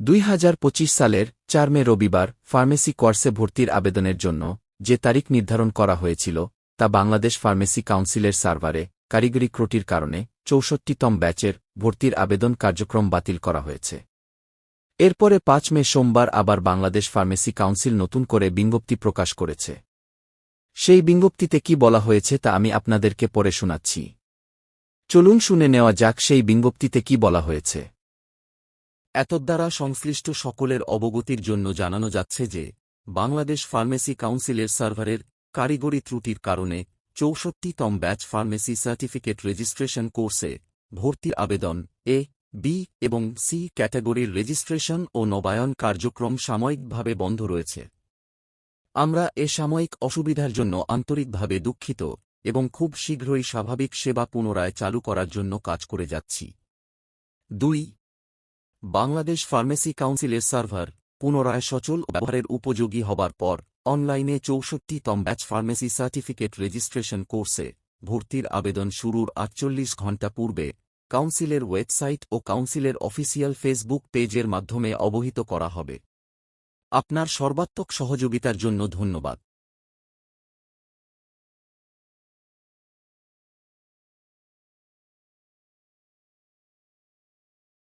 দুই হাজার পঁচিশ সালের চার মে রবিবার ফার্মেসি কোর্সে ভর্তির আবেদনের জন্য যে তারিখ নির্ধারণ করা হয়েছিল, তা বাংলাদেশ ফার্মেসি কাউন্সিলের সার্ভারে কারিগরি ত্রুটির কারণে চৌষট্টিতম ব্যাচের ভর্তির আবেদন কার্যক্রম বাতিল করা হয়েছে। এরপরে পাঁচ মে সোমবার আবার বাংলাদেশ ফার্মেসি কাউন্সিল নতুন করে বিজ্ঞপ্তি প্রকাশ করেছে। সেই বিজ্ঞপ্তিতে কি বলা হয়েছে তা আমি আপনাদেরকে পরে শোনাচ্ছি। চলুন শুনে নেওয়া যাক সেই বিজ্ঞপ্তিতে কি বলা হয়েছে। এতদ্বারা সংশ্লিষ্ট সকলের অবগতির জন্য জানানো যাচ্ছে যে, বাংলাদেশ ফার্মেসি কাউন্সিলের সার্ভারের কারিগরি ত্রুটির কারণে চৌষট্টিতম ব্যাচ ফার্মেসি সার্টিফিকেট রেজিস্ট্রেশন কোর্সে ভর্তির আবেদন এ, বি এবং সি ক্যাটাগরির রেজিস্ট্রেশন ও নবায়ন কার্যক্রম সাময়িকভাবে বন্ধ রয়েছে। আমরা এ সাময়িক অসুবিধার জন্য আন্তরিকভাবে দুঃখিত এবং খুব শীঘ্রই স্বাভাবিক সেবা পুনরায় চালু করার জন্য কাজ করে যাচ্ছি। দুই বাংলাদেশ ফার্মেসি কাউন্সিলের সার্ভার, পুনরায় সচল ব্যবহারের উপযোগী হবার পর, অনলাইনে চৌষট্টিতম ব্যাচ ফার্মেসি সার্টিফিকেট রেজিস্ট্রেশন কোর্সে ভর্তির আবেদন শুরুর আটচল্লিশ ঘণ্টা পূর্বে কাউন্সিলের ওয়েবসাইট ও কাউন্সিলের অফিসিয়াল ফেসবুক পেজের মাধ্যমে অবহিত করা হবে। আপনার সর্বাত্মক সহযোগিতার জন্য ধন্যবাদ।